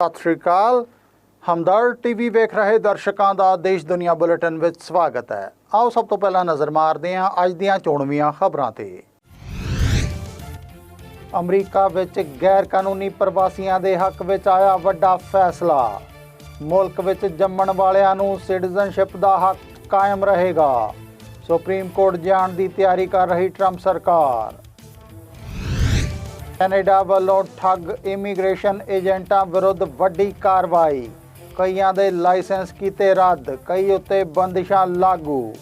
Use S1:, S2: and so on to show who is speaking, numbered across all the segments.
S1: ਸਤਿ ਸ਼੍ਰੀ ਅਕਾਲ। ਹਮਦਰ ਟੀਵੀ ਵੇਖ ਰਹੇ ਦਰਸ਼ਕਾਂ ਦਾ ਦੇਸ਼ ਦੁਨੀਆ ਬੁਲੇਟਿਨ ਵਿੱਚ ਸਵਾਗਤ ਹੈ। ਆਓ ਸਭ ਤੋਂ ਪਹਿਲਾਂ ਨਜ਼ਰ ਮਾਰਦੇ ਹਾਂ ਅੱਜ ਦੀਆਂ ਚੋਣਵੀਆਂ ਖਬਰਾਂ ਤੇ। ਅਮਰੀਕਾ ਵਿੱਚ ਗੈਰ ਕਾਨੂੰਨੀ ਪ੍ਰਵਾਸੀਆਂ ਦੇ ਹੱਕ ਵਿੱਚ ਆਇਆ ਵੱਡਾ ਫੈਸਲਾ। ਮੁਲਕ ਵਿੱਚ ਜੰਮਣ ਵਾਲਿਆਂ ਨੂੰ ਸਿਟੀਜ਼ਨਸ਼ਿਪ ਦਾ ਹੱਕ ਕਾਇਮ ਰਹੇਗਾ। ਸੁਪਰੀਮ ਕੋਰਟ ਜਾਣ ਦੀ ਤਿਆਰੀ ਕਰ ਰਹੀ ਟਰੰਪ ਸਰਕਾਰ। ਕੈਨੇਡਾ ਵੱਲੋਂ ਠੱਗ ਇਮੀਗ੍ਰੇਸ਼ਨ ਏਜੰਟਾਂ ਵਿਰੁੱਧ ਵੱਡੀ ਕਾਰਵਾਈ। ਕਈਆਂ ਦੇ ਲਾਇਸੈਂਸ ਕੀਤੇ ਰੱਦ, ਕਈ ਉੱਤੇ ਬੰਦਿਸ਼ਾਂ ਲਾਗੂ।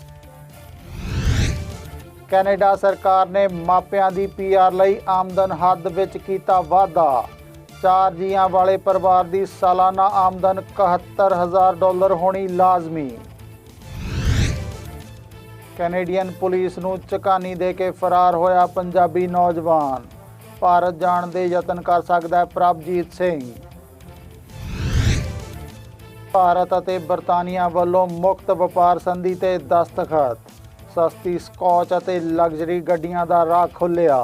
S1: ਕੈਨੇਡਾ ਸਰਕਾਰ ਨੇ ਮਾਪਿਆਂ ਦੀ ਪੀਆਰ ਲਈ ਆਮਦਨ ਹੱਦ ਵਿੱਚ ਕੀਤਾ ਵਾਧਾ। ਚਾਰ ਜੀਆਂ ਵਾਲੇ ਪਰਿਵਾਰ ਦੀ ਸਾਲਾਨਾ ਆਮਦਨ 71000 ਡਾਲਰ ਹੋਣੀ ਲਾਜ਼ਮੀ। ਕੈਨੇਡੀਅਨ ਪੁਲਿਸ ਨੂੰ ਚੁਕਾਨੀ ਦੇ ਕੇ ਫਰਾਰ ਹੋਇਆ ਪੰਜਾਬੀ ਨੌਜਵਾਨ। ਭਾਰਤ ਜਾਣ ਦੇ ਯਤਨ ਕਰ ਸਕਦਾ ਹੈ ਪ੍ਰਭਜੀਤ ਸਿੰਘ। ਭਾਰਤ ਅਤੇ ਬਰਤਾਨੀਆ ਵੱਲੋਂ ਮੁਕਤ ਵਪਾਰ ਸੰਧੀ ਤੇ ਦਸਤਖਤ, ਸਸਤੀ ਸਕੌਚ ਅਤੇ ਲਗਜ਼ਰੀ ਗੱਡੀਆਂ ਦਾ ਰਾਹ ਖੁੱਲਿਆ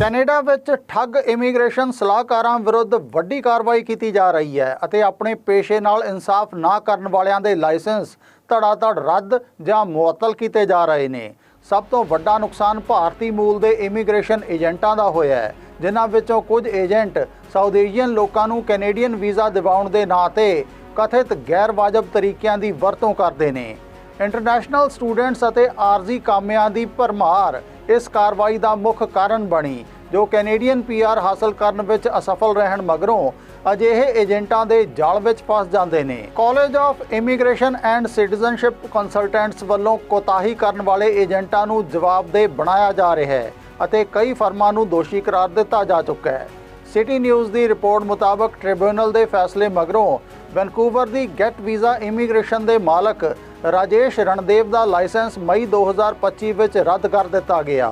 S1: ਕੈਨੇਡਾ ਵਿੱਚ ਠੱਗ ਇਮੀਗ੍ਰੇਸ਼ਨ ਸਲਾਹਕਾਰਾਂ ਵਿਰੁੱਧ ਵੱਡੀ ਕਾਰਵਾਈ ਕੀਤੀ ਜਾ ਰਹੀ ਹੈ ਅਤੇ ਆਪਣੇ ਪੇਸ਼ੇ ਨਾਲ ਇਨਸਾਫ ਨਾ ਕਰਨ ਵਾਲਿਆਂ ਦੇ ਲਾਇਸੈਂਸ ਧੜਾ ਧੜ ਰੱਦ ਜਾਂ ਮੁਅੱਤਲ ਕੀਤੇ ਜਾ ਰਹੇ ਨੇ। ਸਭ ਤੋਂ ਵੱਡਾ ਨੁਕਸਾਨ ਭਾਰਤੀ ਮੂਲ ਦੇ ਇਮੀਗ੍ਰੇਸ਼ਨ ਏਜੰਟਾਂ ਦਾ ਹੋਇਆ ਹੈ, ਜਿਨ੍ਹਾਂ ਵਿੱਚੋਂ ਕੁਝ ਏਜੰਟ ਸਾਊਥ ਲੋਕਾਂ ਨੂੰ ਕੈਨੇਡੀਅਨ ਵੀਜ਼ਾ ਦਿਵਾਉਣ ਦੇ ਨਾਂ ਤੇ ਕਥਿਤ ਗੈਰ ਵਾਜਬ ਤਰੀਕਿਆਂ ਦੀ ਵਰਤੋਂ ਕਰਦੇ ਨੇ। ਇੰਟਰਨੈਸ਼ਨਲ ਸਟੂਡੈਂਟਸ ਅਤੇ ਆਰਜ਼ੀ ਕਾਮਿਆਂ ਦੀ ਭਰਮਾਰ ਇਸ ਕਾਰਵਾਈ ਦਾ ਮੁੱਖ ਕਾਰਨ ਬਣੀ, ਜੋ ਕੈਨੇਡੀਅਨ ਪੀਆਰ ਹਾਸਲ ਕਰਨ ਵਿੱਚ ਅਸਫਲ ਰਹਿਣ ਮਗਰੋਂ ਅਜਿਹੇ ਏਜੰਟਾਂ ਦੇ ਜਾਲ ਵਿੱਚ ਫਸ ਜਾਂਦੇ ਨੇ। College of immigration and citizenship consultants ਵੱਲੋਂ ਕੋਤਾਹੀ ਕਰਨ ਵਾਲੇ ਏਜੰਟਾਂ ਨੂੰ ਜਵਾਬਦੇਹ ਬਣਾਇਆ ਜਾ ਰਿਹਾ ਹੈ ਅਤੇ ਕਈ ਫਰਮਾਂ ਨੂੰ ਦੋਸ਼ੀ ਕਰਾਰ ਦਿੱਤਾ ਜਾ ਚੁੱਕਾ ਹੈ। ਸਿਟੀ ਨਿਊਜ਼ ਦੀ ਰਿਪੋਰਟ ਮੁਤਾਬਕ ਟ੍ਰਿਬਿਊਨਲ ਦੇ ਫੈਸਲੇ ਮਗਰੋਂ ਵੈਨਕੂਵਰ ਦੀ ਗੈਟ ਵੀਜ਼ਾ ਇਮੀਗ੍ਰੇਸ਼ਨ ਦੇ ਮਾਲਕ ਰਾਜੇਸ਼ ਰਣਦੇਵ ਦਾ ਲਾਇਸੈਂਸ ਮਈ 2025 ਵਿੱਚ ਰੱਦ ਕਰ ਦਿੱਤਾ ਗਿਆ।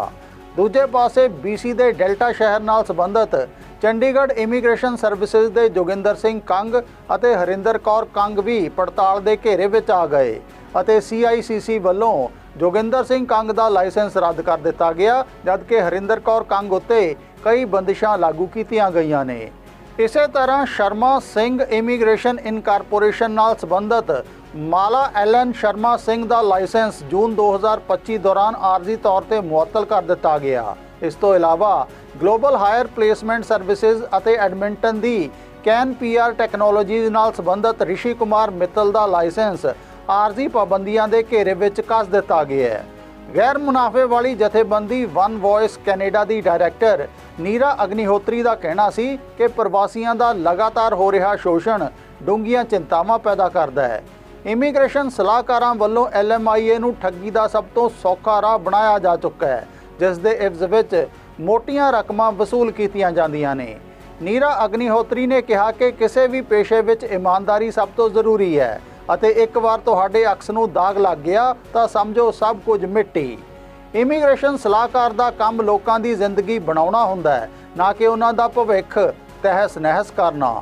S1: ਦੂਜੇ ਪਾਸੇ BC ਦੇ ਡੈਲਟਾ ਸ਼ਹਿਰ ਨਾਲ ਸੰਬੰਧਿਤ ਚੰਡੀਗੜ੍ਹ ਇਮੀਗ੍ਰੇਸ਼ਨ ਸਰਵਿਸਿਜ਼ ਦੇ ਜੋਗਿੰਦਰ ਸਿੰਘ ਕੰਗ ਅਤੇ ਹਰਿੰਦਰ ਕੌਰ ਕੰਗ ਵੀ ਪੜਤਾਲ ਦੇ ਘੇਰੇ ਵਿੱਚ ਆ ਗਏ ਅਤੇ CICC ਵੱਲੋਂ ਜੋਗਿੰਦਰ ਸਿੰਘ ਕੰਗ ਦਾ ਲਾਇਸੈਂਸ ਰੱਦ ਕਰ ਦਿੱਤਾ ਗਿਆ, ਜਦਕਿ ਹਰਿੰਦਰ ਕੌਰ ਕੰਗ ਉੱਤੇ ਕਈ ਬੰਦਿਸ਼ਾਂ ਲਾਗੂ ਕੀਤੀਆਂ ਗਈਆਂ ਨੇ। ਇਸੇ ਤਰ੍ਹਾਂ ਸ਼ਰਮਾ ਸਿੰਘ ਇਮੀਗ੍ਰੇਸ਼ਨ ਇਨਕਾਰਪੋਰੇਸ਼ਨ ਨਾਲ ਸੰਬੰਧਿਤ ਮਾਲਾ ਐਲਨ ਸ਼ਰਮਾ ਸਿੰਘ ਦਾ ਲਾਇਸੈਂਸ ਜੂਨ 2025 ਦੌਰਾਨ ਆਰਜ਼ੀ ਤੌਰ ਤੇ ਮੁਅੱਤਲ ਕਰ ਦਿੱਤਾ ਗਿਆ। ਇਸ ਤੋਂ ਇਲਾਵਾ ਗਲੋਬਲ ਹਾਇਰ ਪਲੇਸਮੈਂਟ ਸਰਵਿਸਿਜ਼ ਅਤੇ ਐਡਮਿੰਟਨ ਦੀ ਕੈਨ ਪੀਆਰ ਟੈਕਨੋਲੋਜੀਜ਼ ਨਾਲ ਸੰਬੰਧਿਤ ਰਿਸ਼ੀ ਕੁਮਾਰ ਮਿੱਤਲ ਦਾ ਲਾਇਸੈਂਸ ਆਰਜ਼ੀ ਪਾਬੰਦੀਆਂ ਦੇ ਘੇਰੇ ਵਿੱਚ ਕੱਸ ਦਿੱਤਾ ਗਿਆ ਹੈ। ਗੈਰ ਮੁਨਾਫੇ ਵਾਲੀ ਜਥੇਬੰਦੀ ਵਨ ਵੌਇਸ ਕੈਨੇਡਾ ਦੀ ਡਾਇਰੈਕਟਰ ਨੀਰਾ ਅਗਨੀਹੋਤਰੀ ਦਾ ਕਹਿਣਾ ਸੀ ਕਿ ਪ੍ਰਵਾਸੀਆਂ ਦਾ ਲਗਾਤਾਰ ਹੋ ਰਿਹਾ ਸ਼ੋਸ਼ਣ ਡੂੰਘੀਆਂ ਚਿੰਤਾਵਾਂ ਪੈਦਾ ਕਰਦਾ ਹੈ। ਇਮੀਗ੍ਰੇਸ਼ਨ ਸਲਾਹਕਾਰਾਂ ਵੱਲੋਂ ਐਲਐਮਆਈਏ ਨੂੰ ਠੱਗੀ ਦਾ ਸਭ ਤੋਂ ਸੌਖਾ ਰਾਹ ਬਣਾਇਆ ਜਾ ਚੁੱਕਾ ਹੈ, ਜਿਸ ਦੇ ਇਵਜ਼ ਵਿੱਚ ਮੋਟੀਆਂ ਰਕਮਾਂ ਵਸੂਲ ਕੀਤੀਆਂ ਜਾਂਦੀਆਂ ਨੇ। ਨੀਰਾ ਅਗਨੀਹੋਤਰੀ ਨੇ ਕਿਹਾ ਕਿ ਕਿਸੇ ਵੀ ਪੇਸ਼ੇ ਵਿੱਚ ਇਮਾਨਦਾਰੀ ਸਭ ਤੋਂ ਜ਼ਰੂਰੀ ਹੈ ਅਤੇ ਇੱਕ ਵਾਰ ਤੁਹਾਡੇ ਅਕਸ ਨੂੰ ਦਾਗ ਲੱਗ ਗਿਆ ਤਾਂ ਸਮਝੋ ਸਭ ਕੁਝ ਮਿੱਟੀ। ਇਮੀਗ੍ਰੇਸ਼ਨ ਸਲਾਹਕਾਰ ਦਾ ਕੰਮ ਲੋਕਾਂ ਦੀ ਜ਼ਿੰਦਗੀ ਬਣਾਉਣਾ ਹੁੰਦਾ ਹੈ, ਨਾ ਕਿ ਉਹਨਾਂ ਦਾ ਭਵਿੱਖ ਤਹਿਸ ਨਹਿਸ ਕਰਨਾ।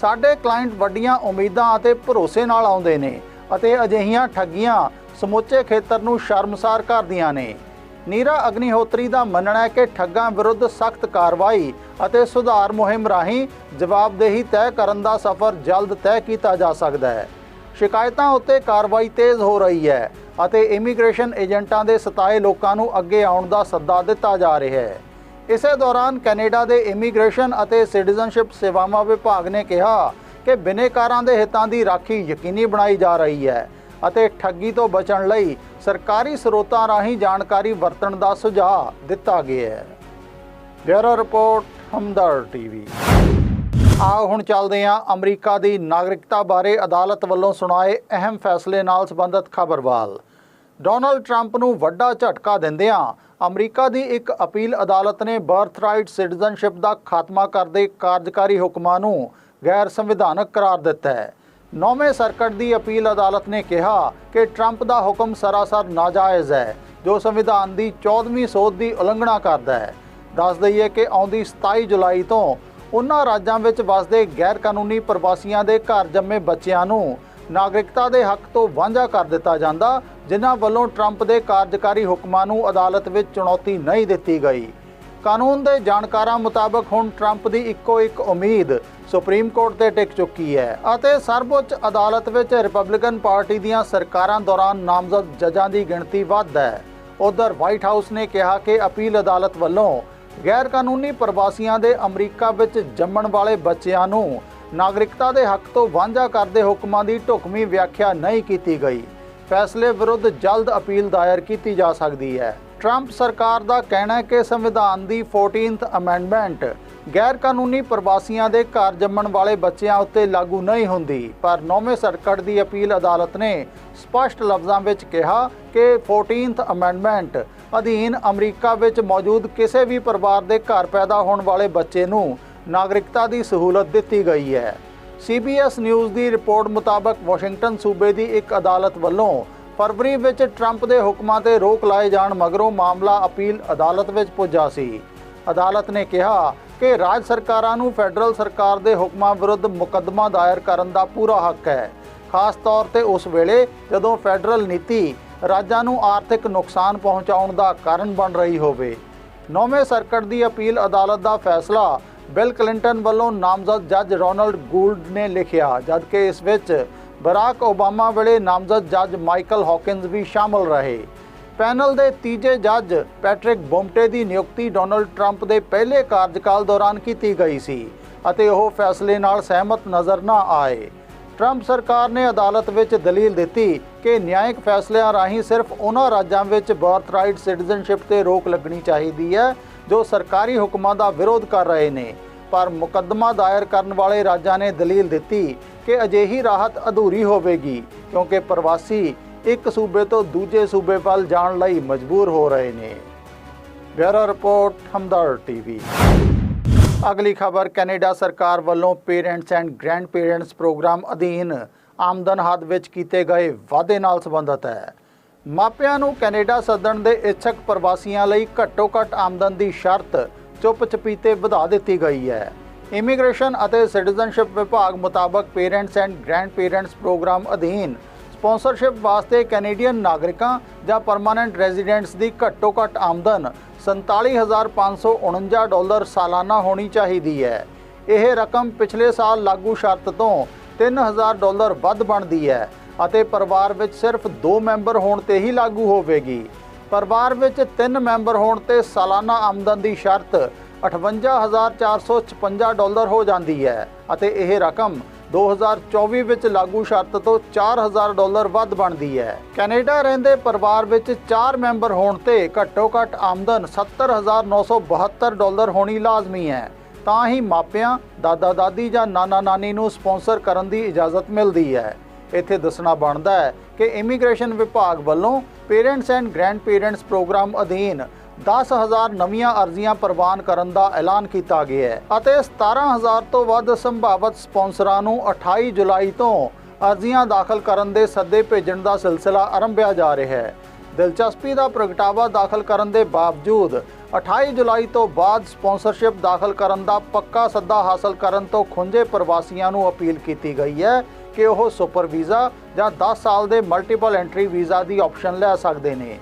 S1: ਸਾਡੇ ਕਲਾਇੰਟ ਵੱਡੀਆਂ ਉਮੀਦਾਂ ਅਤੇ ਭਰੋਸੇ ਨਾਲ ਆਉਂਦੇ ਨੇ ਅਤੇ ਅਜਿਹੀਆਂ ਠੱਗੀਆਂ ਸਮੁੱਚੇ ਖੇਤਰ ਨੂੰ ਸ਼ਰਮਸਾਰ ਕਰਦੀਆਂ ਨੇ। ਨੀਰਾ ਅਗਨੀਹੋਤਰੀ ਦਾ ਮੰਨਣਾ ਹੈ ਕਿ ਠੱਗਾਂ ਵਿਰੁੱਧ ਸਖਤ ਕਾਰਵਾਈ ਅਤੇ ਸੁਧਾਰ ਮੁਹਿੰਮ ਰਾਹੀਂ ਜਵਾਬਦੇਹੀ ਤੈਅ ਕਰਨ ਦਾ ਸਫ਼ਰ ਜਲਦ ਤੈਅ ਕੀਤਾ ਜਾ ਸਕਦਾ ਹੈ। ਸ਼ਿਕਾਇਤਾਂ ਉੱਤੇ ਕਾਰਵਾਈ ਤੇਜ਼ ਹੋ ਰਹੀ ਹੈ ਅਤੇ ਇਮੀਗ੍ਰੇਸ਼ਨ ਏਜੰਟਾਂ ਦੇ ਸਤਾਏ ਲੋਕਾਂ ਨੂੰ ਅੱਗੇ ਆਉਣ ਦਾ ਸੱਦਾ ਦਿੱਤਾ ਜਾ ਰਿਹਾ ਹੈ। ਇਸੇ ਦੌਰਾਨ ਕੈਨੇਡਾ ਦੇ ਇਮੀਗ੍ਰੇਸ਼ਨ ਅਤੇ ਸਿਟੀਜ਼ਨਸ਼ਿਪ ਸੇਵਾਵਾਂ ਵਿਭਾਗ ਨੇ ਕਿਹਾ ਕਿ ਬਿਨੇਕਾਰਾਂ ਦੇ ਹਿੱਤਾਂ ਦੀ ਰਾਖੀ ਯਕੀਨੀ ਬਣਾਈ ਜਾ ਰਹੀ ਹੈ ਅਤੇ ਠੱਗੀ ਤੋਂ ਬਚਣ ਲਈ ਸਰਕਾਰੀ ਸਰੋਤਾਂ ਰਾਹੀਂ ਜਾਣਕਾਰੀ ਵਰਤਣ ਦਾ ਸੁਝਾਅ ਦਿੱਤਾ ਗਿਆ ਹੈ। Bureau report Hamdard TV. ਆਓ ਹੁਣ ਚੱਲਦੇ ਹਾਂ ਅਮਰੀਕਾ ਦੀ ਨਾਗਰਿਕਤਾ ਬਾਰੇ ਅਦਾਲਤ ਵੱਲੋਂ ਸੁਣਾਏ ਅਹਿਮ ਫੈਸਲੇ ਨਾਲ ਸੰਬੰਧਿਤ ਖਬਰ ਵੱਲ। ਡੋਨਲਡ ਟਰੰਪ ਨੂੰ ਵੱਡਾ ਝਟਕਾ ਦਿੰਦਿਆਂ ਅਮਰੀਕਾ ਦੀ ਇੱਕ ਅਪੀਲ ਅਦਾਲਤ ਨੇ ਬਰਥਰਾਈਟ ਸਿਟੀਜ਼ਨਸ਼ਿਪ ਦਾ ਖਾਤਮਾ ਕਰਦੇ ਕਾਰਜਕਾਰੀ ਹੁਕਮਾਂ ਨੂੰ ਗੈਰ ਸੰਵਿਧਾਨਕ ਕਰਾਰ ਦਿੱਤਾ ਹੈ। ਨੌਵੇਂ ਸਰਕਟ ਦੀ ਅਪੀਲ ਅਦਾਲਤ ਨੇ ਕਿਹਾ ਕਿ ਟਰੰਪ ਦਾ ਹੁਕਮ ਸਰਾਸਰ ਨਾਜਾਇਜ਼ ਹੈ, ਜੋ ਸੰਵਿਧਾਨ ਦੀ 14ਵੀਂ ਸੋਧ ਦੀ ਉਲੰਘਣਾ ਕਰਦਾ ਹੈ। ਦੱਸ ਦਈਏ ਕਿ ਆਉਂਦੀ 27 ਜੁਲਾਈ ਤੋਂ ਉਹਨਾਂ ਰਾਜਾਂ ਵਿੱਚ ਵਸਦੇ ਗੈਰ ਕਾਨੂੰਨੀ ਪ੍ਰਵਾਸੀਆਂ ਦੇ ਘਰ ਜੰਮੇ ਬੱਚਿਆਂ ਨੂੰ ਨਾਗਰਿਕਤਾ ਦੇ ਹੱਕ ਤੋਂ ਵਾਂਝਾ ਕਰ ਦਿੱਤਾ ਜਾਂਦਾ ਜਿਨ੍ਹਾਂ ਵੱਲੋਂ ਟਰੰਪ ਦੇ ਕਾਰਜਕਾਰੀ ਹੁਕਮਾਂ ਨੂੰ ਅਦਾਲਤ ਵਿੱਚ ਚੁਣੌਤੀ ਨਹੀਂ ਦਿੱਤੀ ਗਈ। ਕਾਨੂੰਨ ਦੇ ਜਾਣਕਾਰਾਂ ਮੁਤਾਬਕ ਹੁਣ ਟਰੰਪ ਦੀ ਇੱਕੋ ਇੱਕ ਉਮੀਦ ਸੁਪਰੀਮ ਕੋਰਟ ਤੇ ਟਿਕ ਚੁੱਕੀ ਹੈ ਅਤੇ ਸਰਵਉੱਚ ਅਦਾਲਤ ਵਿੱਚ ਰਿਪਬਲਿਕਨ ਪਾਰਟੀ ਦੀਆਂ ਸਰਕਾਰਾਂ ਦੌਰਾਨ ਨਾਮਜ਼ਦ ਜੱਜਾਂ ਦੀ ਗਿਣਤੀ ਵੱਧ ਹੈ। ਉਧਰ ਵਾਈਟ ਹਾਊਸ ਨੇ ਕਿਹਾ ਕਿ ਅਪੀਲ ਅਦਾਲਤ ਵੱਲੋਂ ਗੈਰ ਕਾਨੂੰਨੀ ਪ੍ਰਵਾਸੀਆਂ ਦੇ ਅਮਰੀਕਾ ਵਿੱਚ ਜੰਮਣ ਵਾਲੇ ਬੱਚਿਆਂ ਨੂੰ ਨਾਗਰਿਕਤਾ ਦੇ ਹੱਕ ਤੋਂ ਵਾਂਝਾ ਕਰਦੇ ਹੁਕਮਾਂ ਦੀ ਢੁਕਵੀਂ ਵਿਆਖਿਆ ਨਹੀਂ ਕੀਤੀ ਗਈ। ਫੈਸਲੇ ਵਿਰੁੱਧ ਜਲਦ ਅਪੀਲ ਦਾਇਰ ਕੀਤੀ ਜਾ ਸਕਦੀ ਹੈ। ਟਰੰਪ ਸਰਕਾਰ ਦਾ ਕਹਿਣਾ ਹੈ ਕਿ ਸੰਵਿਧਾਨ ਦੀ 14th ਅਮੈਂਡਮੈਂਟ ਗੈਰ ਕਾਨੂੰਨੀ ਪ੍ਰਵਾਸੀਆਂ ਦੇ ਘਰ ਜੰਮਣ ਵਾਲੇ ਬੱਚਿਆਂ ਉੱਤੇ ਲਾਗੂ ਨਹੀਂ ਹੁੰਦੀ। ਪਰ ਨੌਵੇਂ ਸਰਕਟ ਦੀ ਅਪੀਲ ਅਦਾਲਤ ਨੇ ਸਪਸ਼ਟ ਲਫ਼ਜ਼ਾਂ ਵਿੱਚ ਕਿਹਾ ਕਿ 14th ਅਮੈਂਡਮੈਂਟ ਅਧੀਨ ਅਮਰੀਕਾ ਵਿੱਚ ਮੌਜੂਦ ਕਿਸੇ ਵੀ ਪਰਿਵਾਰ ਦੇ ਘਰ ਪੈਦਾ ਹੋਣ ਵਾਲੇ ਬੱਚੇ ਨੂੰ ਨਾਗਰਿਕਤਾ ਦੀ ਸਹੂਲਤ ਦਿੱਤੀ ਗਈ ਹੈ। CBS ਨਿਊਜ਼ ਦੀ ਰਿਪੋਰਟ ਮੁਤਾਬਕ ਵਾਸ਼ਿੰਗਟਨ ਸੂਬੇ ਦੀ ਇੱਕ ਅਦਾਲਤ ਵੱਲੋਂ ਫਰਵਰੀ ਵਿੱਚ ਟਰੰਪ ਦੇ ਹੁਕਮਾਂ ਤੇ ਰੋਕ ਲਾਏ ਜਾਣ ਮਗਰੋਂ ਮਾਮਲਾ ਅਪੀਲ ਅਦਾਲਤ ਵਿੱਚ ਪੁੱਜਾ ਸੀ। ਅਦਾਲਤ ਨੇ ਕਿਹਾ ਕਿ ਰਾਜ ਸਰਕਾਰਾਂ ਨੂੰ ਫੈਡਰਲ ਸਰਕਾਰ ਦੇ ਹੁਕਮਾਂ ਵਿਰੁੱਧ ਮੁਕੱਦਮਾ ਦਾਇਰ ਕਰਨ ਦਾ ਪੂਰਾ ਹੱਕ ਹੈ। ਖਾਸ ਤੌਰ ਤੇ ਉਸ ਵੇਲੇ ਜਦੋਂ ਫੈਡਰਲ ਨੀਤੀ ਰਾਜਾਂ ਨੂੰ ਆਰਥਿਕ ਨੁਕਸਾਨ ਪਹੁੰਚਾਉਣ ਦਾ ਕਾਰਨ ਬਣ ਰਹੀ ਹੋਵੇ। ਨੌਵੇਂ ਸਰਕਟ ਦੀ ਅਪੀਲ ਅਦਾਲਤ ਦਾ ਫੈਸਲਾ ਬਿਲ ਕਲਿੰਟਨ ਵੱਲੋਂ ਨਾਮਜ਼ਦ ਜੱਜ ਰੋਨਲਡ ਗੂਲਡ ਨੇ ਲਿਖਿਆ, ਜਦਕਿ ਇਸ ਵਿੱਚ ਬਰਾਕ ਓਬਾਮਾ ਵੇਲੇ ਨਾਮਜ਼ਦ ਜੱਜ ਮਾਈਕਲ ਹਾਕਿੰਸ ਵੀ ਸ਼ਾਮਲ ਰਹੇ। ਪੈਨਲ ਦੇ ਤੀਜੇ ਜੱਜ ਪੈਟਰਿਕ ਬੋਮਟੇ ਦੀ ਨਿਯੁਕਤੀ ਡੋਨਲਡ ਟਰੰਪ ਦੇ ਪਹਿਲੇ ਕਾਰਜਕਾਲ ਦੌਰਾਨ ਕੀਤੀ ਗਈ ਸੀ, ਅਤੇ ਉਹ ਫੈਸਲੇ ਨਾਲ ਸਹਿਮਤ ਨਜ਼ਰ ਨਾ ਆਏ। ਟਰੰਪ ਸਰਕਾਰ ਨੇ ਅਦਾਲਤ ਵਿੱਚ ਦਲੀਲ ਦਿੱਤੀ ਕਿ ਨਿਆਇਕ ਫੈਸਲਿਆਂ ਰਾਹੀਂ ਸਿਰਫ ਉਹਨਾਂ ਰਾਜਾਂ ਵਿੱਚ ਬਰਥਰਾਈਟ ਸਿਟੀਜ਼ਨਸ਼ਿਪ ਤੇ ਰੋਕ ਲੱਗਣੀ ਚਾਹੀਦੀ ਹੈ ਜੋ ਸਰਕਾਰੀ ਹੁਕਮਾਂ ਦਾ ਵਿਰੋਧ ਕਰ ਰਹੇ ਨੇ। ਪਰ ਮੁਕੱਦਮਾ ਦਾਇਰ ਕਰਨ ਵਾਲੇ ਰਾਜਾਂ ਨੇ ਦਲੀਲ ਦਿੱਤੀ ਕਿ ਅਜਿਹੀ ਰਾਹਤ ਅਧੂਰੀ ਹੋਵੇਗੀ, ਕਿਉਂਕਿ ਪ੍ਰਵਾਸੀ ਇੱਕ ਸੂਬੇ ਤੋਂ ਦੂਜੇ ਸੂਬੇ ਵੱਲ ਜਾਣ ਲਈ ਮਜਬੂਰ ਹੋ ਰਹੇ ਨੇ। Bureau report, Hamdard TV. ਅਗਲੀ ਖਬਰ, ਕੈਨੇਡਾ ਸਰਕਾਰ ਵੱਲੋਂ parents and grandparents programme ਅਧੀਨ ਆਮਦਨ ਹੱਦ ਵਿੱਚ ਕੀਤੇ ਗਏ ਵਾਅਦੇ ਨਾਲ ਸੰਬੰਧਿਤ ਹੈ। ਮਾਪਿਆਂ ਨੂੰ ਕੈਨੇਡਾ ਸੱਦਣ ਦੇ ਇੱਛਕ ਪ੍ਰਵਾਸੀਆਂ ਲਈ ਘੱਟੋ-ਘੱਟ ਆਮਦਨ ਦੀ ਸ਼ਰਤ ਚੁੱਪ ਚਪੀਤੇ ਵਧਾ ਦਿੱਤੀ ਗਈ ਹੈ। ਇਮੀਗ੍ਰੇਸ਼ਨ ਅਤੇ ਸਿਟੀਜ਼ਨਸ਼ਿਪ ਵਿਭਾਗ ਮੁਤਾਬਕ parents and grandparents programme ਅਧੀਨ ਸਪਾਂਸਰਸ਼ਿਪ ਵਾਸਤੇ ਕੈਨੇਡੀਅਨ ਨਾਗਰਿਕਾਂ ਜਾਂ ਪਰਮਾਨੈਂਟ ਰੈਜ਼ੀਡੈਂਟਸ ਦੀ ਘੱਟੋ-ਘੱਟ ਆਮਦਨ 47549 ਡਾਲਰ ਸਾਲਾਨਾ ਹੋਣੀ ਚਾਹੀਦੀ ਹੈ। ਇਹ ਰਕਮ ਪਿਛਲੇ ਸਾਲ ਲਾਗੂ ਸ਼ਰਤ ਤੋਂ 3000 ਡਾਲਰ ਵੱਧ ਬਣਦੀ ਹੈ। ਅਤੇ ਪਰਿਵਾਰ ਵਿੱਚ ਸਿਰਫ 2 ਮੈਂਬਰ ਹੋਣ ਤੇ ਹੀ ਲਾਗੂ ਹੋਵੇਗੀ। ਪਰਿਵਾਰ ਵਿੱਚ 3 ਮੈਂਬਰ ਹੋਣ ਤੇ ਸਾਲਾਨਾ ਆਮਦਨ ਦੀ ਸ਼ਰਤ 58456 ਡਾਲਰ ਹੋ ਜਾਂਦੀ ਹੈ ਅਤੇ ਇਹ ਰਕਮ 2024 ਵਿੱਚ ਲਾਗੂ ਸ਼ਰਤ ਤੋਂ 4000 ਡਾਲਰ ਵੱਧ ਬਣਦੀ ਹੈ। ਕੈਨੇਡਾ ਰਹਿੰਦੇ ਪਰਿਵਾਰ ਵਿੱਚ 4 ਮੈਂਬਰ ਹੋਣ ਤੇ ਘੱਟੋ-ਘੱਟ ਆਮਦਨ 70972 ਡਾਲਰ ਹੋਣੀ ਲਾਜ਼ਮੀ ਹੈ। ਤਾਂ ਹੀ ਮਾਪਿਆਂ, ਦਾਦਾ-ਦਾਦੀ ਜਾਂ ਨਾਨਾ-ਨਾਨੀ ਨੂੰ ਸਪਾਂਸਰ ਕਰਨ ਦੀ ਇਜਾਜ਼ਤ ਮਿਲਦੀ ਹੈ। ਇੱਥੇ ਦੱਸਣਾ ਬਣਦਾ ਹੈ ਕਿ ਇਮੀਗ੍ਰੇਸ਼ਨ ਵਿਭਾਗ ਵੱਲੋਂ parents and grandparents programme ਅਧੀਨ 10000 ਨਵੀਆਂ ਅਰਜ਼ੀਆਂ ਪ੍ਰਵਾਨ ਕਰਨ ਦਾ ਐਲਾਨ ਕੀਤਾ ਗਿਆ ਹੈ ਅਤੇ 17000 ਤੋਂ ਵੱਧ ਸੰਭਾਵਤ ਸਪਾਂਸਰਾਂ ਨੂੰ 28 ਜੁਲਾਈ ਤੋਂ ਅਰਜ਼ੀਆਂ ਦਾਖਲ ਕਰਨ ਦੇ ਸੱਦੇ ਭੇਜਣ ਦਾ ਸਿਲਸਿਲਾ ਆਰੰਭਿਆ ਜਾ ਰਿਹਾ ਹੈ। ਦਿਲਚਸਪੀ ਦਾ ਪ੍ਰਗਟਾਵਾ ਦਾਖਲ ਕਰਨ ਦੇ ਬਾਵਜੂਦ 28 ਜੁਲਾਈ ਤੋਂ ਬਾਅਦ ਸਪਾਂਸਰਸ਼ਿਪ ਦਾਖਲ ਕਰਨ ਦਾ ਪੱਕਾ ਸੱਦਾ ਹਾਸਲ ਕਰਨ ਤੋਂ ਖੁੰਝੇ ਪ੍ਰਵਾਸੀਆਂ ਨੂੰ ਅਪੀਲ ਕੀਤੀ ਗਈ ਹੈ ਕਿ ਉਹ ਸੁਪਰ ਵੀਜ਼ਾ ਜਾਂ 10 ਸਾਲ ਦੇ ਮਲਟੀਪਲ ਐਂਟਰੀ ਵੀਜ਼ਾ ਦੀ ਆਪਸ਼ਨ ਲੈ ਸਕਦੇ ਨੇ।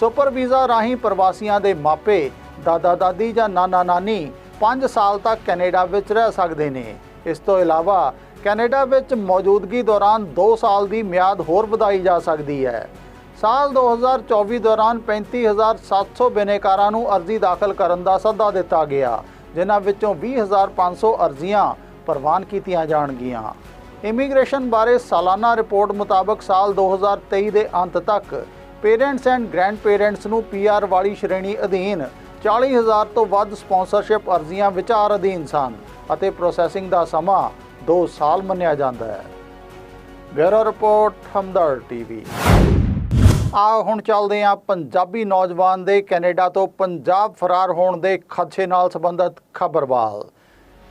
S1: ਸੁਪਰ ਵੀਜ਼ਾ ਰਾਹੀਂ ਪ੍ਰਵਾਸੀਆਂ ਦੇ ਮਾਪੇ, ਦਾਦਾ ਦਾਦੀ ਜਾਂ ਨਾਨਾ ਨਾਨੀ 5 ਸਾਲ ਤੱਕ ਕੈਨੇਡਾ ਵਿੱਚ ਰਹਿ ਸਕਦੇ ਨੇ। ਇਸ ਤੋਂ ਇਲਾਵਾ ਕੈਨੇਡਾ ਵਿੱਚ ਮੌਜੂਦਗੀ ਦੌਰਾਨ 2 ਸਾਲ ਦੀ ਮਿਆਦ ਹੋਰ ਵਧਾਈ ਜਾ ਸਕਦੀ ਹੈ। ਸਾਲ 2024 ਦੌਰਾਨ 35700 ਬਿਨੇਕਾਰਾਂ ਨੂੰ ਅਰਜ਼ੀ ਦਾਖਲ ਕਰਨ ਦਾ ਸੱਦਾ ਦਿੱਤਾ ਗਿਆ, ਜਿਨ੍ਹਾਂ ਵਿੱਚੋਂ 20500 ਅਰਜ਼ੀਆਂ ਪ੍ਰਵਾਨ ਕੀਤੀਆਂ ਜਾਣਗੀਆਂ। ਇਮੀਗ੍ਰੇਸ਼ਨ ਬਾਰੇ ਸਾਲਾਨਾ ਰਿਪੋਰਟ ਮੁਤਾਬਕ ਸਾਲ 2023 ਦੇ ਅੰਤ ਤੱਕ ਪੇਰੈਂਟਸ ਐਂਡ ਗ੍ਰੈਂਡ ਪੇਰੈਂਟਸ ਨੂੰ ਪੀਆਰ ਵਾਲੀ ਸ਼੍ਰੇਣੀ ਅਧੀਨ 40000 ਤੋਂ ਵੱਧ ਸਪਾਂਸਰਸ਼ਿਪ ਅਰਜ਼ੀਆਂ ਵਿਚਾਰ ਅਧੀਨ ਸਨ ਅਤੇ ਪ੍ਰੋਸੈਸਿੰਗ ਦਾ ਸਮਾਂ 2 ਸਾਲ ਮੰਨਿਆ ਜਾਂਦਾ ਹੈ। Bureau report Hamdard TV. ਆਓ ਹੁਣ ਚੱਲਦੇ ਹਾਂ ਪੰਜਾਬੀ ਨੌਜਵਾਨ ਦੇ ਕੈਨੇਡਾ ਤੋਂ ਪੰਜਾਬ ਫਰਾਰ ਹੋਣ ਦੇ ਖਦਸ਼ੇ ਨਾਲ ਸੰਬੰਧਿਤ ਖਬਰਵਾਲ।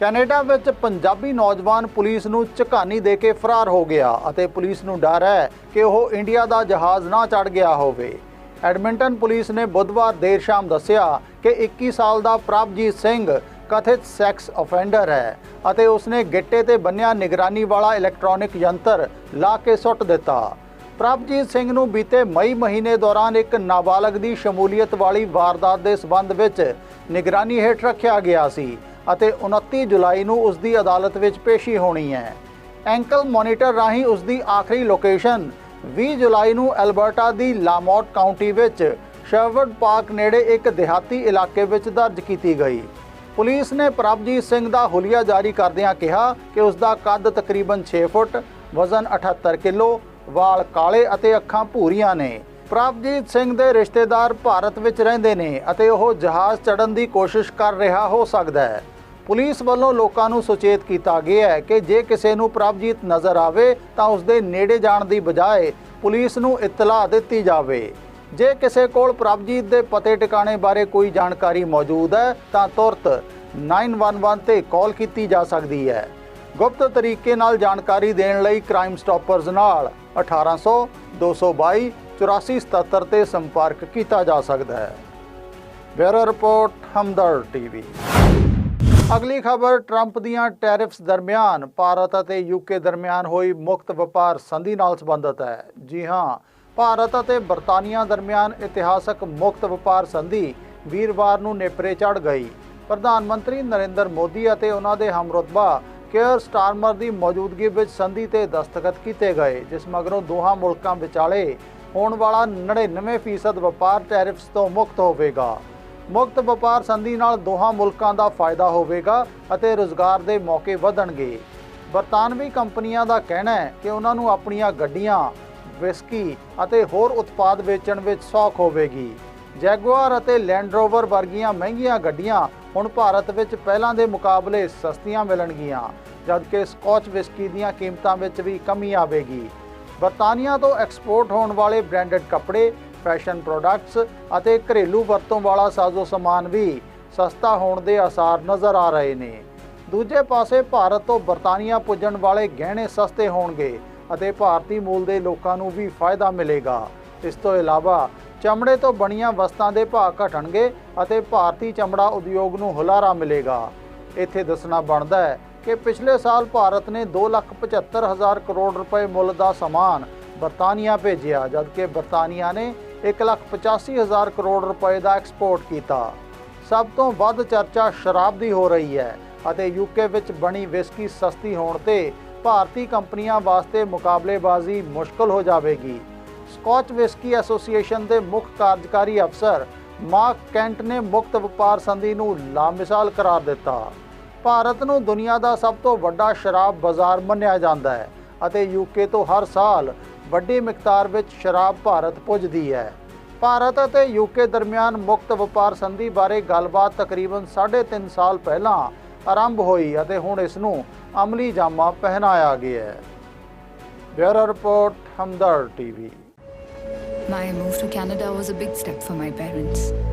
S1: ਕੈਨੇਡਾ ਵਿੱਚ ਪੰਜਾਬੀ ਨੌਜਵਾਨ ਪੁਲਿਸ ਨੂੰ ਝਕਾਨੀ ਦੇ ਕੇ ਫਰਾਰ ਹੋ ਗਿਆ ਅਤੇ ਪੁਲਿਸ ਨੂੰ ਡਰ ਹੈ ਕਿ ਉਹ ਇੰਡੀਆ ਦਾ ਜਹਾਜ਼ ਨਾ ਚੜ ਗਿਆ ਹੋਵੇ। ਐਡਮਿੰਟਨ ਪੁਲਿਸ ਨੇ ਬੁੱਧਵਾਰ ਦੇਰ ਸ਼ਾਮ ਦੱਸਿਆ ਕਿ 21 ਸਾਲ ਦਾ ਪ੍ਰਭਜੀਤ ਸਿੰਘ ਕਥਿਤ ਸੈਕਸ ਅਫੈਂਡਰ ਹੈ ਅਤੇ ਉਸਨੇ ਗਿੱਟੇ ਤੇ ਬੰਨਿਆ ਨਿਗਰਾਨੀ ਵਾਲਾ ਇਲੈਕਟ੍ਰੋਨਿਕ ਯੰਤਰ ਲਾ ਕੇ ਸੁੱਟ ਦਿੱਤਾ। ਪ੍ਰਭਜੀਤ ਸਿੰਘ ਨੂੰ ਬੀਤੇ ਮਈ ਮਹੀਨੇ ਦੌਰਾਨ ਇੱਕ ਨਾਬਾਲਗ ਦੀ ਸ਼ਮੂਲੀਅਤ ਵਾਲੀ ਵਾਰਦਾਤ ਦੇ ਸਬੰਧ ਵਿੱਚ ਨਿਗਰਾਨੀ ਹੇਠ ਰੱਖਿਆ ਗਿਆ ਸੀ ਅਤੇ 29 ਜੁਲਾਈ ਨੂੰ ਉਸ ਦੀ ਅਦਾਲਤ ਵਿੱਚ ਪੇਸ਼ੀ ਹੋਣੀ ਹੈ। ਐਂਕਲ ਮੋਨੀਟਰ ਰਾਹੀਂ ਉਸ ਦੀ ਆਖਰੀ ਲੋਕੇਸ਼ਨ 20 ਜੁਲਾਈ ਨੂੰ ਐਲਬਰਟਾ ਦੀ ਲਾਮੋਟ ਕਾਉਂਟੀ ਵਿੱਚ ਸ਼ਰਵਰਡ ਪਾਰਕ ਨੇੜੇ ਇੱਕ ਦਿਹਾਤੀ ਇਲਾਕੇ ਵਿੱਚ ਦਰਜ ਕੀਤੀ ਗਈ। ਪੁਲਿਸ ਨੇ ਪ੍ਰਭਜੀਤ ਸਿੰਘ ਦਾ ਹੁਲੀਆ ਜਾਰੀ ਕਰਦਿਆਂ ਕਿਹਾ ਕਿ ਉਸ ਦਾ ਕੱਦ ਤਕਰੀਬਨ 6 ਫੁੱਟ, ਵਜ਼ਨ 78 ਕਿਲੋ, ਵਾਲ ਕਾਲੇ ਅਤੇ ਅੱਖਾਂ ਭੂਰੀਆਂ ਨੇ। ਪ੍ਰਭਜੀਤ ਸਿੰਘ ਦੇ ਰਿਸ਼ਤੇਦਾਰ ਭਾਰਤ ਵਿੱਚ ਰਹਿੰਦੇ ਨੇ ਅਤੇ ਉਹ ਜਹਾਜ਼ ਚੜ੍ਹਨ ਦੀ ਕੋਸ਼ਿਸ਼ ਕਰ ਰਿਹਾ ਹੋ ਸਕਦਾ ਹੈ। ਪੁਲਿਸ ਵੱਲੋਂ ਲੋਕਾਂ ਨੂੰ ਸੁਚੇਤ ਕੀਤਾ ਗਿਆ ਹੈ ਕਿ ਜੇ ਕਿਸੇ ਨੂੰ ਪ੍ਰਭਜੀਤ ਨਜ਼ਰ ਆਵੇ ਤਾਂ ਉਸ ਦੇ ਨੇੜੇ ਜਾਣ ਦੀ ਬਜਾਏ ਪੁਲਿਸ ਨੂੰ ਇਤਲਾਹ ਦਿੱਤੀ ਜਾਵੇ। ਜੇ ਕਿਸੇ ਕੋਲ ਪ੍ਰਭਜੀਤ ਦੇ ਪਤੇ ਟਿਕਾਣੇ ਬਾਰੇ ਕੋਈ ਜਾਣਕਾਰੀ ਮੌਜੂਦ ਹੈ ਤਾਂ ਤੁਰਤ 911 ਤੇ ਕਾਲ ਕੀਤੀ ਜਾ ਸਕਦੀ ਹੈ। ਗੁਪਤ ਤਰੀਕੇ ਨਾਲ ਜਾਣਕਾਰੀ ਦੇਣ ਲਈ ਕ੍ਰਾਈਮ ਸਟਾਪਰਜ਼ ਨਾਲ 1800 222 8477 ਤੇ ਸੰਪਰਕ ਕੀਤਾ ਜਾ ਸਕਦਾ ਹੈ। Bureau report Hamdard TV. ਅਗਲੀ ਖਬਰ, ਟਰੰਪ ਦੀਆਂ ਟੈਰਿਫਸ ਦਰਮਿਆਨ, ਭਾਰਤ ਅਤੇ ਯੂਕੇ ਦਰਮਿਆਨ ਹੋਈ ਮੁਕਤ ਵਪਾਰ ਸੰਧੀ ਨਾਲ ਸੰਬੰਧਿਤ ਹੈ। ਜੀ ਹਾਂ, ਭਾਰਤ ਅਤੇ ਬਰਤਾਨੀਆ ਦਰਮਿਆਨ ਇਤਿਹਾਸਕ ਮੁਕਤ ਵਪਾਰ ਸੰਧੀ ਵੀਰਵਾਰ ਨੂੰ ਨੇਪਰੇ ਚੜ ਗਈ। ਪ੍ਰਧਾਨ ਮੰਤਰੀ ਨਰਿੰਦਰ ਮੋਦੀ ਅਤੇ ਉਹਨਾਂ ਦੇ ਹਮਰੁਤਬਾ ਕੇਅਰ ਸਟਾਰਮਰ ਦੀ ਮੌਜੂਦਗੀ ਵਿੱਚ ਸੰਧੀ ਤੇ ਦਸਤਖਤ ਕੀਤੇ ਗਏ, ਜਿਸ ਮਗਰੋਂ ਦੋਹਾਂ ਮੁਲਕਾਂ ਵਿਚਾਲੇ ਹੋਣ ਵਾਲਾ 99% ਵਪਾਰ ਟੈਰਿਫਸ ਤੋਂ ਮੁਕਤ ਹੋਵੇਗਾ। ਮੁਕਤ ਵਪਾਰ ਸੰਧੀ ਨਾਲ ਦੋਹਾਂ ਮੁਲਕਾਂ ਦਾ ਫਾਇਦਾ ਹੋਵੇਗਾ ਅਤੇ ਰੋਜ਼ਗਾਰ ਦੇ ਮੌਕੇ ਵਧਣਗੇ। ਬਰਤਾਨਵੀ ਕੰਪਨੀਆਂ ਦਾ ਕਹਿਣਾ ਹੈ ਕਿ ਉਹਨਾਂ ਨੂੰ ਆਪਣੀਆਂ ਗੱਡੀਆਂ, ਵਿਸਕੀ ਅਤੇ ਹੋਰ ਉਤਪਾਦ ਵੇਚਣ ਵਿੱਚ ਸੌਖ ਹੋਵੇਗੀ। ਜੈਗੁਆਰ ਅਤੇ ਲੈਂਡ ਰੋਵਰ ਵਰਗੀਆਂ ਮਹਿੰਗੀਆਂ ਗੱਡੀਆਂ ਹੁਣ ਭਾਰਤ ਵਿੱਚ ਪਹਿਲਾਂ ਦੇ ਮੁਕਾਬਲੇ ਸਸਤੀਆਂ ਮਿਲਣਗੀਆਂ, ਜਦਕਿ ਸਕਾਚ ਵਿਸਕੀ ਦੀਆਂ ਕੀਮਤਾਂ ਵਿੱਚ ਵੀ ਕਮੀ ਆਵੇਗੀ। ਬਰਤਾਨੀਆ ਤੋਂ ਐਕਸਪੋਰਟ ਹੋਣ ਵਾਲੇ ਬ੍ਰਾਂਡਡ ਕੱਪੜੇ ਫੈਸ਼ਨ ਪ੍ਰੋਡਕਟਸ ਅਤੇ ਘਰੇਲੂ ਵਰਤੋਂ ਵਾਲਾ ਸਾਜ਼ੋ ਸਮਾਨ ਵੀ ਸਸਤਾ ਹੋਣ ਦੇ ਆਸਾਰ ਨਜ਼ਰ ਆ ਰਹੇ ਨੇ। ਦੂਜੇ ਪਾਸੇ ਭਾਰਤ ਤੋਂ ਬਰਤਾਨੀਆ ਪੁੱਜਣ ਵਾਲੇ ਗਹਿਣੇ ਸਸਤੇ ਹੋਣਗੇ ਅਤੇ ਭਾਰਤੀ ਮੂਲ ਦੇ ਲੋਕਾਂ ਨੂੰ ਵੀ ਫਾਇਦਾ ਮਿਲੇਗਾ। ਇਸ ਤੋਂ ਇਲਾਵਾ ਚਮੜੇ ਤੋਂ ਬਣੀਆਂ ਵਸਤਾਂ ਦੇ ਭਾਅ ਘਟਣਗੇ ਅਤੇ ਭਾਰਤੀ ਚਮੜਾ ਉਦਯੋਗ ਨੂੰ ਹੁਲਾਰਾ ਮਿਲੇਗਾ। ਇੱਥੇ ਦੱਸਣਾ ਬਣਦਾ ਹੈ ਕਿ ਪਿਛਲੇ ਸਾਲ ਭਾਰਤ ਨੇ 2,75,000 ਕਰੋੜ ਰੁਪਏ ਮੁੱਲ ਦਾ ਸਮਾਨ ਬਰਤਾਨੀਆ ਭੇਜਿਆ ਜਦਕਿ ਬਰਤਾਨੀਆ ਨੇ 1,85,000 ਕਰੋੜ ਰੁਪਏ ਦਾ ਐਕਸਪੋਰਟ ਕੀਤਾ। ਸਭ ਤੋਂ ਵੱਧ ਚਰਚਾ ਸ਼ਰਾਬ ਦੀ ਹੋ ਰਹੀ ਹੈ ਅਤੇ ਯੂਕੇ ਵਿੱਚ ਬਣੀ ਵਿਸਕੀ ਸਸਤੀ ਹੋਣ ਤੇ ਭਾਰਤੀ ਕੰਪਨੀਆਂ ਵਾਸਤੇ ਮੁਕਾਬਲੇਬਾਜ਼ੀ ਮੁਸ਼ਕਲ ਹੋ ਜਾਵੇਗੀ। ਸਕਾਚ ਵਿਸਕੀ ਐਸੋਸੀਏਸ਼ਨ ਦੇ ਮੁੱਖ ਕਾਰਜਕਾਰੀ ਅਫਸਰ ਮਾਰਕ ਕੈਂਟ ਨੇ ਮੁਕਤ ਵਪਾਰ ਸੰਧੀ ਨੂੰ ਲਾਮਿਸਾਲ ਕਰਾਰ ਦਿੱਤਾ। ਭਾਰਤ ਨੂੰ ਦੁਨੀਆ ਦਾ ਸਭ ਤੋਂ ਵੱਡਾ ਸ਼ਰਾਬ ਬਾਜ਼ਾਰ ਮੰਨਿਆ ਜਾਂਦਾ ਹੈ ਅਤੇ ਯੂਕੇ ਤੋਂ ਹਰ ਸਾਲ ਵੱਡੀ ਮਿਕਦਾਰ ਵਿੱਚ ਸ਼ਰਾਬ ਭਾਰਤ ਪੁੱਜਦੀ ਹੈ। ਭਾਰਤ ਅਤੇ ਯੂਕੇ ਦਰਮਿਆਨ ਮੁਕਤ ਵਪਾਰ ਸੰਧੀ ਬਾਰੇ ਗੱਲਬਾਤ ਤਕਰੀਬਨ 3.5 ਸਾਲ ਪਹਿਲਾਂ ਆਰੰਭ ਹੋਈ ਅਤੇ ਹੁਣ ਇਸ ਨੂੰ ਅਮਲੀ ਜਾਮਾ ਪਹਿਨਾਇਆ ਗਿਆ ਹੈ। Bureau report Hamdard TV.
S2: My move to Canada was a big step for my parents.